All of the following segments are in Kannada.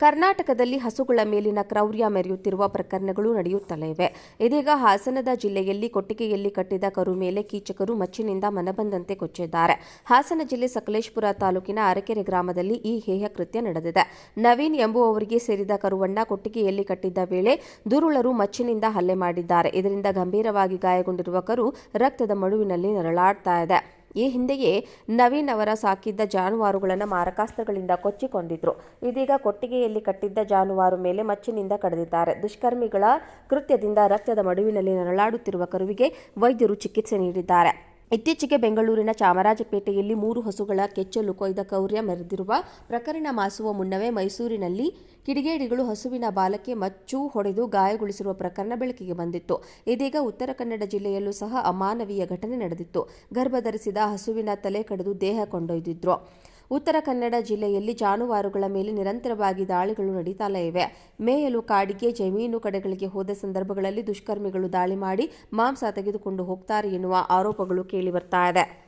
ಕರ್ನಾಟಕದಲ್ಲಿ ಹಸುಗಳ ಮೇಲಿನ ಕ್ರೌರ್ಯ ಮೆರೆಯುತ್ತಿರುವ ಪ್ರಕರಣಗಳು ನಡೆಯುತ್ತಲೇ ಇವೆ. ಇದೀಗ ಹಾಸನದ ಜಿಲ್ಲೆಯಲ್ಲಿ ಕೊಟ್ಟಿಗೆಯಲ್ಲಿ ಕಟ್ಟಿದ ಕರು ಮೇಲೆ ಕೀಚಕರು ಮಚ್ಚಿನಿಂದ ಮನಬಂದಂತೆ ಕೊಚ್ಚಿದ್ದಾರೆ. ಹಾಸನ ಜಿಲ್ಲೆ ಸಕಲೇಶಪುರ ತಾಲೂಕಿನ ಅರಕೆರೆ ಗ್ರಾಮದಲ್ಲಿ ಈ ಹೇಯ ಕೃತ್ಯ ನಡೆದಿದೆ. ನವೀನ್ ಎಂಬುವವರಿಗೆ ಸೇರಿದ ಕರುವಣ್ಣ ಕೊಟ್ಟಿಗೆಯಲ್ಲಿ ಕಟ್ಟಿದ್ದ ವೇಳೆ ದುರುಳರು ಮಚ್ಚಿನಿಂದ ಹಲ್ಲೆ ಮಾಡಿದ್ದಾರೆ. ಇದರಿಂದ ಗಂಭೀರವಾಗಿ ಗಾಯಗೊಂಡಿರುವ ಕರು ರಕ್ತದ ಮಡುವಿನಲ್ಲಿ ನರಳಾಡ್ತಾ ಇದೆ. ಈ ಹಿಂದೆಯೇ ನವೀನ್ ಅವರ ಸಾಕಿದ್ದ ಜಾನುವಾರುಗಳನ್ನು ಮಾರಕಾಸ್ತ್ರಗಳಿಂದ ಕೊಚ್ಚಿಕೊಂಡಿದ್ರು. ಇದೀಗ ಕೊಟ್ಟಿಗೆಯಲ್ಲಿ ಕಟ್ಟಿದ್ದ ಜಾನುವಾರು ಮೇಲೆ ಮಚ್ಚಿನಿಂದ ಕಡಿದಿದ್ದಾರೆ. ದುಷ್ಕರ್ಮಿಗಳ ಕೃತ್ಯದಿಂದ ರಕ್ತದ ಮಡುವಿನಲ್ಲಿ ನರಳಾಡುತ್ತಿರುವ ಕರುವಿಗೆ ವೈದ್ಯರು ಚಿಕಿತ್ಸೆ ನೀಡಿದ್ದಾರೆ. ಇತ್ತೀಚೆಗೆ ಬೆಂಗಳೂರಿನ ಚಾಮರಾಜಪೇಟೆಯಲ್ಲಿ ಮೂರು ಹಸುಗಳ ಕೆಚ್ಚಲು ಕೊಯ್ದ ಕೌರ್ಯ ಮೆರೆದಿರುವ ಪ್ರಕರಣ ಮಾಸುವ ಮುನ್ನವೇ ಮೈಸೂರಿನಲ್ಲಿ ಕಿಡಿಗೇಡಿಗಳು ಹಸುವಿನ ಬಾಲಕ್ಕೆ ಮಚ್ಚು ಹೊಡೆದು ಗಾಯಗೊಳಿಸಿರುವ ಪ್ರಕರಣ ಬೆಳಕಿಗೆ ಬಂದಿತ್ತು. ಇದೀಗ ಉತ್ತರ ಕನ್ನಡ ಜಿಲ್ಲೆಯಲ್ಲೂ ಸಹ ಅಮಾನವೀಯ ಘಟನೆ ನಡೆದಿತ್ತು. ಗರ್ಭಧರಿಸಿದ ಹಸುವಿನ ತಲೆ ಕಡಿದು ದೇಹ ಕೊಂಡೊಯ್ದಿದ್ರು. ಉತ್ತರ ಕನ್ನಡ ಜಿಲ್ಲೆಯಲ್ಲಿ ಜಾನುವಾರುಗಳ ಮೇಲೆ ನಿರಂತರವಾಗಿ ದಾಳಿಗಳು ನಡೀತಾ ಇವೆ. ಮೇಯಲು ಕಾಡಿಗೆ ಜಮೀನು ಕಡೆಗಳಿಗೆ ಹೋದ ಸಂದರ್ಭಗಳಲ್ಲಿ ದುಷ್ಕರ್ಮಿಗಳು ದಾಳಿ ಮಾಡಿ ಮಾಂಸ ತೆಗೆದುಕೊಂಡು ಹೋಗ್ತಾರೆ ಎನ್ನುವ ಆರೋಪಗಳು ಕೇಳಿಬರ್ತಾ ಇದೆ.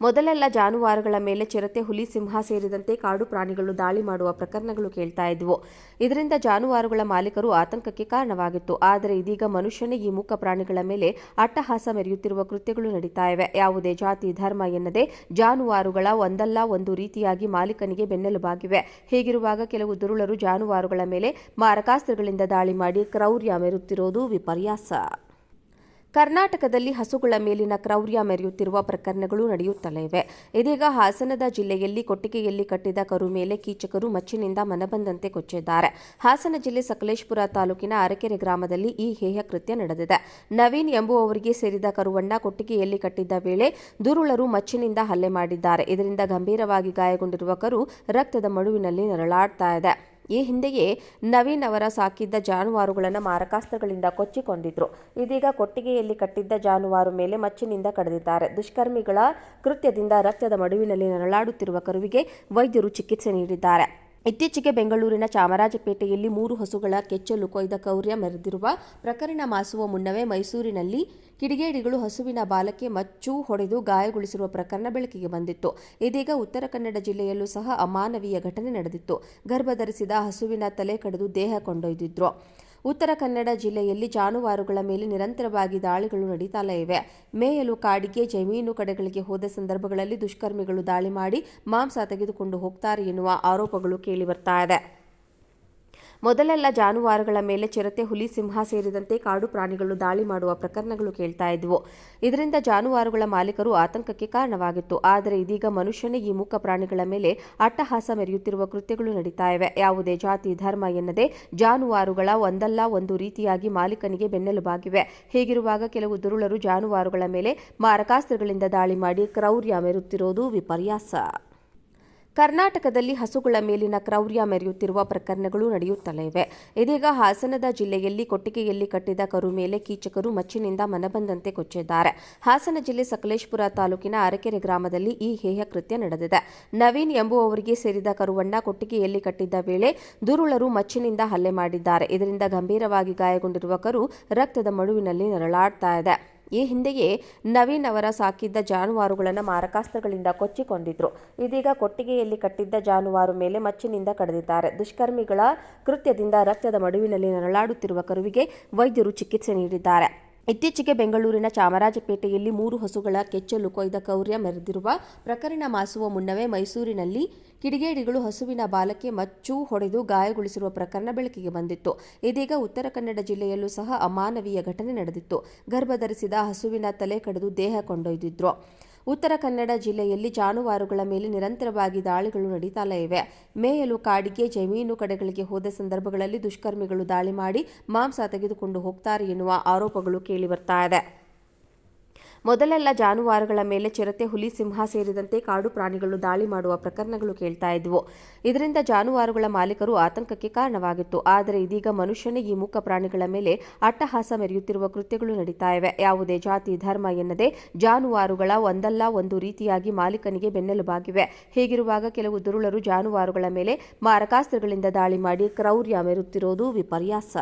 ಮೊದಲೆಲ್ಲ ಜಾನುವಾರುಗಳ ಮೇಲೆ ಚಿರತೆ, ಹುಲಿ, ಸಿಂಹ ಸೇರಿದಂತೆ ಕಾಡು ಪ್ರಾಣಿಗಳು ದಾಳಿ ಮಾಡುವ ಪ್ರಕರಣಗಳು ಕೇಳ್ತಾ ಇದ್ವು. ಇದರಿಂದ ಜಾನುವಾರುಗಳ ಮಾಲೀಕರು ಆತಂಕಕ್ಕೆ ಕಾರಣವಾಗಿತ್ತು. ಆದರೆ ಇದೀಗ ಮನುಷ್ಯನೇ ಈ ಮೂಕ ಪ್ರಾಣಿಗಳ ಮೇಲೆ ಅಟ್ಟಹಾಸ ಮೆರೆಯುತ್ತಿರುವ ಕೃತ್ಯಗಳು ನಡೀತಾ ಇವೆ. ಯಾವುದೇ ಜಾತಿ, ಧರ್ಮ ಎನ್ನದೆ ಜಾನುವಾರುಗಳ ಒಂದಲ್ಲ ಒಂದು ರೀತಿಯಾಗಿ ಮಾಲೀಕನಿಗೆ ಬೆನ್ನೆಲುಬಾಗಿವೆ ಹೀಗಿರುವಾಗ ಕೆಲವು ದುರುಳರು ಜಾನುವಾರುಗಳ ಮೇಲೆ ಮಾರಕಾಸ್ತ್ರಗಳಿಂದ ದಾಳಿ ಮಾಡಿ ಕ್ರೌರ್ಯ ಮೆರುತ್ತಿರೋದು ವಿಪರ್ಯಾಸ. ಕರ್ನಾಟಕದಲ್ಲಿ ಹಸುಗಳ ಮೇಲಿನ ಕ್ರೌರ್ಯ ಮೆರೆಯುತ್ತಿರುವ ಪ್ರಕರಣಗಳು ನಡೆಯುತ್ತಲೇ ಇವೆ. ಇದೀಗ ಹಾಸನದ ಜಿಲ್ಲೆಯಲ್ಲಿ ಕೊಟ್ಟಿಗೆಯಲ್ಲಿ ಕಟ್ಟಿದ ಕರು ಮೇಲೆ ಕೀಚಕರು ಮಚ್ಚಿನಿಂದ ಮನಬಂದಂತೆ ಕೊಚ್ಚಿದ್ದಾರೆ. ಹಾಸನ ಜಿಲ್ಲೆ ಸಕಲೇಶಪುರ ತಾಲೂಕಿನ ಅರಕೆರೆ ಗ್ರಾಮದಲ್ಲಿ ಈ ಹೇಯ ಕೃತ್ಯ ನಡೆದಿದೆ. ನವೀನ್ ಎಂಬುವವರಿಗೆ ಸೇರಿದ ಕರುವನ್ನ ಕೊಟ್ಟಿಗೆಯಲ್ಲಿ ಕಟ್ಟಿದ್ದ ವೇಳೆ ದುರುಳರು ಮಚ್ಚಿನಿಂದ ಹಲ್ಲೆ ಮಾಡಿದ್ದಾರೆ. ಇದರಿಂದ ಗಂಭೀರವಾಗಿ ಗಾಯಗೊಂಡಿರುವ ಕರು ರಕ್ತದ ಮಡುವಿನಲ್ಲಿ ನರಳಾಡ್ತಾ ಇದೆ. ಈ ಹಿಂದೆಯೇ ನವೀನ್ ಅವರ ಸಾಕಿದ್ದ ಜಾನುವಾರುಗಳನ್ನು ಮಾರಕಾಸ್ತ್ರಗಳಿಂದ ಕೊಚ್ಚಿಕೊಂಡಿದ್ರು. ಇದೀಗ ಕೊಟ್ಟಿಗೆಯಲ್ಲಿ ಕಟ್ಟಿದ್ದ ಜಾನುವಾರು ಮೇಲೆ ಮಚ್ಚಿನಿಂದ ಕಡಿದಿದ್ದಾರೆ. ದುಷ್ಕರ್ಮಿಗಳ ಕೃತ್ಯದಿಂದ ರಕ್ತದ ಮಡುವಿನಲ್ಲಿ ನರಳಾಡುತ್ತಿರುವ ಕರುವಿಗೆ ವೈದ್ಯರು ಚಿಕಿತ್ಸೆ ನೀಡಿದ್ದಾರೆ. ಇತ್ತೀಚೆಗೆ ಬೆಂಗಳೂರಿನ ಚಾಮರಾಜಪೇಟೆಯಲ್ಲಿ ಮೂರು ಹಸುಗಳ ಕೆಚ್ಚಲು ಕೊಯ್ದ ಕೌರ್ಯ ಮೆರೆದಿರುವ ಪ್ರಕರಣ ಮಾಸುವ ಮುನ್ನವೇ ಮೈಸೂರಿನಲ್ಲಿ ಕಿಡಿಗೇಡಿಗಳು ಹಸುವಿನ ಬಾಲಕ್ಕೆ ಮಚ್ಚು ಹೊಡೆದು ಗಾಯಗೊಳಿಸಿರುವ ಪ್ರಕರಣ ಬೆಳಕಿಗೆ ಬಂದಿತ್ತು. ಇದೀಗ ಉತ್ತರ ಕನ್ನಡ ಜಿಲ್ಲೆಯಲ್ಲೂ ಸಹ ಅಮಾನವೀಯ ಘಟನೆ ನಡೆದಿತ್ತು. ಗರ್ಭಧರಿಸಿದ ಹಸುವಿನ ತಲೆ ಕಡಿದು ದೇಹ ಕೊಂಡೊಯ್ದಿದ್ರು. ಉತ್ತರ ಕನ್ನಡ ಜಿಲ್ಲೆಯಲ್ಲಿ ಜಾನುವಾರುಗಳ ಮೇಲೆ ನಿರಂತರವಾಗಿ ದಾಳಿಗಳು ನಡೀತಾ ಇವೆ. ಮೇಯಲು ಕಾಡಿಗೆ, ಜಮೀನು ಕಡೆಗಳಿಗೆ ಹೋದ ಸಂದರ್ಭಗಳಲ್ಲಿ ದುಷ್ಕರ್ಮಿಗಳು ದಾಳಿ ಮಾಡಿ ಮಾಂಸ ತೆಗೆದುಕೊಂಡು ಹೋಗ್ತಾರೆ ಎನ್ನುವ ಆರೋಪಗಳು ಕೇಳಿಬರ್ತಾ ಇದೆ. ಮೊದಲೆಲ್ಲ ಜಾನುವಾರುಗಳ ಮೇಲೆ ಚಿರತೆ, ಹುಲಿ, ಸಿಂಹ ಸೇರಿದಂತೆ ಕಾಡು ಪ್ರಾಣಿಗಳು ದಾಳಿ ಮಾಡುವ ಪ್ರಕರಣಗಳು ಕೇಳ್ತಾ ಇದ್ವು. ಇದರಿಂದ ಜಾನುವಾರುಗಳ ಮಾಲೀಕರು ಆತಂಕಕ್ಕೆ ಕಾರಣವಾಗಿತ್ತು. ಆದರೆ ಇದೀಗ ಮನುಷ್ಯನೇ ಈ ಮೂಕ ಪ್ರಾಣಿಗಳ ಮೇಲೆ ಅಟ್ಟಹಾಸ ಮೆರೆಯುತ್ತಿರುವ ಕೃತ್ಯಗಳು ನಡೀತಾ ಇವೆ. ಯಾವುದೇ ಜಾತಿ, ಧರ್ಮ ಎನ್ನದೆ ಜಾನುವಾರುಗಳ ಒಂದಲ್ಲ, ಒಂದು ರೀತಿಯಾಗಿ ಮಾಲೀಕನಿಗೆ ಬೆನ್ನೆಲುಬಾಗಿವೆ ಹೀಗಿರುವಾಗ ಕೆಲವು ದುರುಳರು ಜಾನುವಾರುಗಳ ಮೇಲೆ ಮಾರಕಾಸ್ತ್ರಗಳಿಂದ ದಾಳಿ ಮಾಡಿ ಕ್ರೌರ್ಯ ಮೆರುತ್ತಿರೋದು ವಿಪರ್ಯಾಸ. ಕರ್ನಾಟಕದಲ್ಲಿ ಹಸುಗಳ ಮೇಲಿನ ಕ್ರೌರ್ಯ ಮೆರೆಯುತ್ತಿರುವ ಪ್ರಕರಣಗಳು ನಡೆಯುತ್ತಲೇ ಇವೆ. ಇದೀಗ ಹಾಸನದ ಜಿಲ್ಲೆಯಲ್ಲಿ ಕೊಟ್ಟಿಗೆಯಲ್ಲಿ ಕಟ್ಟಿದ ಕರು ಮೇಲೆ ಕೀಚಕರು ಮಚ್ಚಿನಿಂದ ಮನಬಂದಂತೆ ಕೊಚ್ಚಿದ್ದಾರೆ. ಹಾಸನ ಜಿಲ್ಲೆ ಸಕಲೇಶಪುರ ತಾಲೂಕಿನ ಅರಕೆರೆ ಗ್ರಾಮದಲ್ಲಿ ಈ ಹೇಯ ಕೃತ್ಯ ನಡೆದಿದೆ. ನವೀನ್ ಎಂಬುವವರಿಗೆ ಸೇರಿದ ಕರುವಣ್ಣ ಕೊಟ್ಟಿಗೆಯಲ್ಲಿ ಕಟ್ಟಿದ್ದ ವೇಳೆ ದುರುಳರು ಮಚ್ಚಿನಿಂದ ಹಲ್ಲೆ ಮಾಡಿದ್ದಾರೆ. ಇದರಿಂದ ಗಂಭೀರವಾಗಿ ಗಾಯಗೊಂಡಿರುವ ಕರು ರಕ್ತದ ಮಡುವಿನಲ್ಲಿ ನರಳಾಡ್ತಾ ಇದೆ. ಈ ಹಿಂದೆಯೇ ನವೀನ್ ಅವರ ಸಾಕಿದ್ದ ಜಾನುವಾರುಗಳನ್ನು ಮಾರಕಾಸ್ತ್ರಗಳಿಂದ ಕೊಚ್ಚಿಕೊಂಡಿದ್ರು. ಇದೀಗ ಕೊಟ್ಟಿಗೆಯಲ್ಲಿ ಕಟ್ಟಿದ್ದ ಜಾನುವಾರು ಮೇಲೆ ಮಚ್ಚಿನಿಂದ ಕಡಿದಿದ್ದಾರೆ. ದುಷ್ಕರ್ಮಿಗಳ ಕೃತ್ಯದಿಂದ ರಕ್ತದ ಮಡುವಿನಲ್ಲಿ ನರಳಾಡುತ್ತಿರುವ ಕರುವಿಗೆ ವೈದ್ಯರು ಚಿಕಿತ್ಸೆ ನೀಡಿದ್ದಾರೆ. ಇತ್ತೀಚೆಗೆ ಬೆಂಗಳೂರಿನ ಚಾಮರಾಜಪೇಟೆಯಲ್ಲಿ ಮೂರು ಹಸುಗಳ ಕೆಚ್ಚಲು ಕೊಯ್ದ ಕೌರ್ಯ ಮೆರೆದಿರುವ ಪ್ರಕರಣ ಮಾಸುವ ಮುನ್ನವೇ ಮೈಸೂರಿನಲ್ಲಿ ಕಿಡಿಗೇಡಿಗಳು ಹಸುವಿನ ಬಾಲಕ್ಕೆ ಮಚ್ಚು ಹೊಡೆದು ಗಾಯಗೊಳಿಸಿರುವ ಪ್ರಕರಣ ಬೆಳಕಿಗೆ ಬಂದಿತ್ತು. ಇದೀಗ ಉತ್ತರ ಕನ್ನಡ ಜಿಲ್ಲೆಯಲ್ಲೂ ಸಹ ಅಮಾನವೀಯ ಘಟನೆ ನಡೆದಿತ್ತು. ಗರ್ಭಧರಿಸಿದ ಹಸುವಿನ ತಲೆ ಕಡಿದು ದೇಹ ಕೊಂಡೊಯ್ದಿದ್ರು. ಉತ್ತರ ಕನ್ನಡ ಜಿಲ್ಲೆಯಲ್ಲಿ ಜಾನುವಾರುಗಳ ಮೇಲೆ ನಿರಂತರವಾಗಿ ದಾಳಿಗಳು ನಡೀತಾ ಇವೆ. ಮೇಯಲು ಕಾಡಿಗೆ, ಜಮೀನು ಕಡೆಗಳಿಗೆ ಹೋದ ಸಂದರ್ಭಗಳಲ್ಲಿ ದುಷ್ಕರ್ಮಿಗಳು ದಾಳಿ ಮಾಡಿ ಮಾಂಸ ತೆಗೆದುಕೊಂಡು ಹೋಗ್ತಾರೆ ಎನ್ನುವ ಆರೋಪಗಳು ಕೇಳಿಬರ್ತಾ ಇದೆ. ಮೊದಲೆಲ್ಲ ಜಾನುವಾರುಗಳ ಮೇಲೆ ಚಿರತೆ, ಹುಲಿ, ಸಿಂಹ ಸೇರಿದಂತೆ ಕಾಡು ಪ್ರಾಣಿಗಳು ದಾಳಿ ಮಾಡುವ ಪ್ರಕರಣಗಳು ಕೇಳ್ತಾ ಇದ್ವು. ಇದರಿಂದ ಜಾನುವಾರುಗಳ ಮಾಲೀಕರು ಆತಂಕಕ್ಕೆ ಕಾರಣವಾಗಿತ್ತು. ಆದರೆ ಇದೀಗ ಮನುಷ್ಯನೇ ಈ ಮೂಕ ಪ್ರಾಣಿಗಳ ಮೇಲೆ ಅಟ್ಟಹಾಸ ಮೆರೆಯುತ್ತಿರುವ ಕೃತ್ಯಗಳು ನಡೀತಾ ಇವೆ. ಯಾವುದೇ ಜಾತಿ, ಧರ್ಮ ಎನ್ನದೆ ಜಾನುವಾರುಗಳ ಒಂದಲ್ಲ ಒಂದು ರೀತಿಯಾಗಿ ಮಾಲೀಕನಿಗೆ ಬೆನ್ನೆಲುಬಾಗಿವೆ. ಹೀಗಿರುವಾಗ ಕೆಲವು ದುರುಳರು ಜಾನುವಾರುಗಳ ಮೇಲೆ ಮಾರಕಾಸ್ತ್ರಗಳಿಂದ ದಾಳಿ ಮಾಡಿ ಕ್ರೌರ್ಯ ಮೆರುತ್ತಿರೋದು ವಿಪರ್ಯಾಸ.